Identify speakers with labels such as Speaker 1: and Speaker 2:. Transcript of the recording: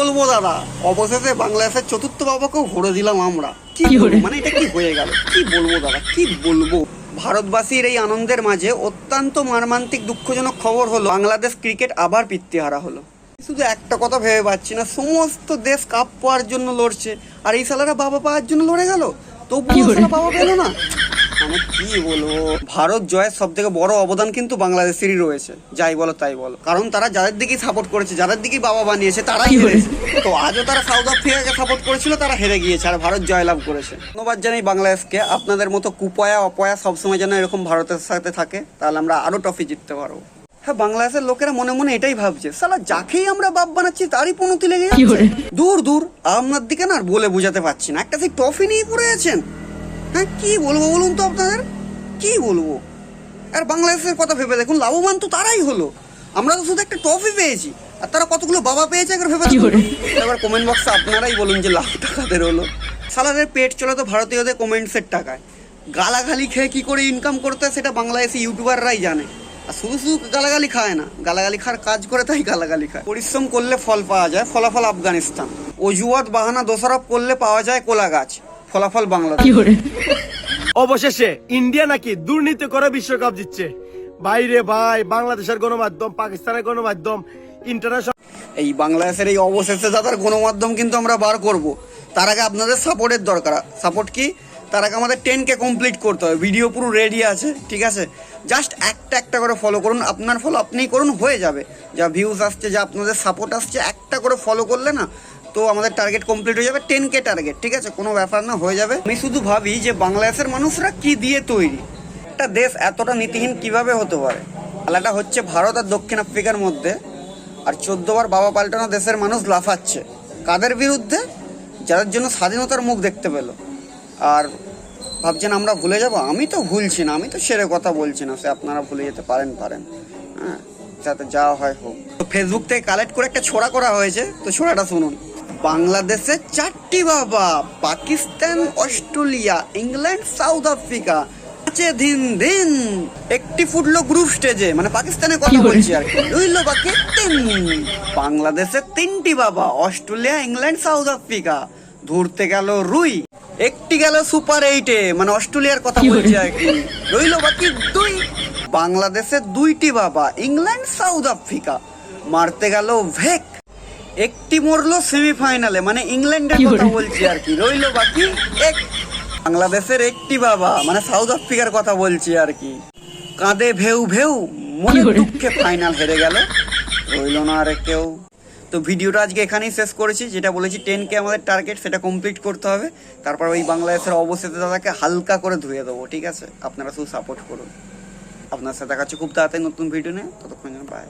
Speaker 1: বলব দাদা? অবশেষে বাংলাদেশের চতুর্থ বাবাকেও ভরে দিলাম আমরা। কি? মানে এটা কি হয়ে গেল? কি বলব দাদা? কি বলব? ভারতবাসীর এই আনন্দের মাঝে অত্যন্ত মর্মান্তিক দুঃখজনক খবর হলো বাংলাদেশ ক্রিকেট আবার পিত্তিহারা হলো। শুধু একটা কথা ভেবে পাচ্ছি না সমস্ত দেশ কাপ পাওয়ার জন্য লড়ছে আর এই সালারা বাবা পাওয়ার জন্য লড়ে গেল?
Speaker 2: কি
Speaker 1: তবুও বাবা পেল না? মানে কি বলব? ভারত জয়ের সব থেকে বড় অবদান কিন্তু বাংলাদেশেরই রয়েছে। যাই বলো তাই বলো। কারণ তারা যাদের দিকেই সাপোর্ট করেছে যাদের দিকেই বাবা বানিয়েছে তারাই? হেরেছে। তো আজও তারা সাউথ আফ্রিকাকে সাপোর্ট করেছিল তারা হেরে গিয়েছে আর ভারত জয়লাভ করেছে। ধন্যবাদ জানাই বাংলাদেশকে। আপনাদের মতো কুপয়া অপয়া সবসময় যেন এরকম ভারতের সাথে থাকে তাহলে আমরা আরও ট্রফি জিততে পারব। হ্যাঁ বাংলাদেশের লোকেরা মনে মনে এটাই ভাবছে সালা যাকেই আমরা বাপ বানাচ্ছি তারই পনতি লেগে দূর দূর আপনার দিকে না আর বলে বোঝাতে পারছি না। একটা সেই ট্রফি নিয়ে পড়ে আছেন। হ্যাঁ কি বলব বলুন তো আপনাদের? কি বলব? আর বাংলাদেশের কথা ভেবে দেখুন লাভবান তো তারাই হলো। আমরা তো শুধু একটা ট্রফি পেয়েছি। আর তারা কতগুলো বাবা পেয়েছে একবার ভেবে এবার কমেন্ট বক্সে আপনারাই বলুন যে লাভ টাকাদের হলো। সালাদের পেট চলে তো ভারতীয়দের কমেন্টসের টাকায়। গালাগালি খেয়ে কি করে ইনকাম করতে হয় সেটা বাংলাদেশি ইউটিউবাররাই জানে। আর শুধু শুধু গালাগালি খায় না গালাগালি খাওয়ার কাজ করে তাই গালাগালি খায়। পরিশ্রম করলে ফল পাওয়া যায় ফলাফল আফগানিস্তান। অজুয়াত বাহানা দোষারোপ করলে পাওয়া যায় কোলা গাছ ফলাফল বাংলাদেশ।
Speaker 2: করে?
Speaker 3: অবশেষে ইন্ডিয়া নাকি দুর্নীতি করে বিশ্বকাপ জিতছে। বাইরে ভাই বাংলাদেশের গণমাধ্যম পাকিস্তানের গণমাধ্যম ইন্টারন্যাশনাল
Speaker 1: এই বাংলাদেশের এই অবশেষে যাদের গণমাধ্যম কিন্তু আমরা বার করব তার আগে আপনাদের সাপোর্টের দরকার। সাপোর্ট কি? তার আগে আমাদের টেন কে কমপ্লিট করতে হবে। ভিডিও পুরো রেডি আছে ঠিক আছে? জাস্ট একটা একটা করে ফলো করুন। আপনার ফলো আপনিই করুন হয়ে যাবে। যা ভিউজ আসছে যা আপনাদের সাপোর্ট আসছে একটা করে ফলো করলে না তো আমাদের টার্গেট কমপ্লিট হয়ে যাবে টেন কে টার্গেট ঠিক আছে? কোনো ব্যাপার না, হয়ে যাবে। আমি শুধু ভাবি যে বাংলাদেশের মানুষরা কি দিয়ে তৈরি? একটা দেশ এতটা নীতিহীন কীভাবে হতে পারে? খেলাটা হচ্ছে ভারত আর দক্ষিণ আফ্রিকার মধ্যে, আর চোদ্দবার বাবা পাল্টানো দেশের মানুষ লাফাচ্ছে। কাদের বিরুদ্ধে? যাদের জন্য স্বাধীনতার মুখ দেখতে পেল। আর ভাবছেন আমরা ভুলে যাব? আমি তো ভুলছি না, আমি তো সেরে কথা বলছি না, সে আপনারা ভুলে যেতে পারেন পারেন। হ্যাঁ যাতে যাওয়া হয় হোক। তো ফেসবুক থেকে কালেক্ট করে একটা ছোড়া করা হয়েছে, তো ছোড়াটা শুনুন। বাংলাদেশে চারটি বাবা Pakistan Australia England South Africa. আছে দিন দিন। একটি ফুটলো গ্রুপ স্টেজে মানে পাকিস্তানের কথা বলছি আর কি। রইল বাকি তিন বাংলাদেশে তিনটি বাবা অস্ট্রেলিয়া ইংল্যান্ড সাউথ আফ্রিকা। ধরতে গেল রুই। একটি গেল সুপার এইটে মানে অস্ট্রেলিয়ার কথা বলছি আর কি। রইল বাকি দুই? বাংলাদেশে দুইটি বাবা ইংল্যান্ড সাউথ আফ্রিকা। মারতে গেল ভেক। একটি মরলো সেমিফাইনালে মানে ইংল্যান্ডের কথা বলছি আর কি। রইল বাকি এক বাংলাদেশের একটি বাবা। মানে সাউথ আফ্রিকার কথা বলছি আর কি। কাঁদে ভেউ ভেউ মনে দুঃখে ফাইনাল হেরে গেল। রইল না আর কেউ। তো ভিডিওটা আজকে এখানেই শেষ করেছি। যেটা বলেছি টেন কে আমাদের টার্গেট সেটা কমপ্লিট করতে হবে। তারপর ওই বাংলাদেশের অবস্থিত দাদাকে হালকা করে ধুয়ে দেবো ঠিক আছে? আপনারা শুধু সাপোর্ট করুন। আপনার সাথে দেখা হচ্ছে খুব তাড়াতাড়ি নতুন ভিডিও নিয়ে। ততক্ষণ যেন বাই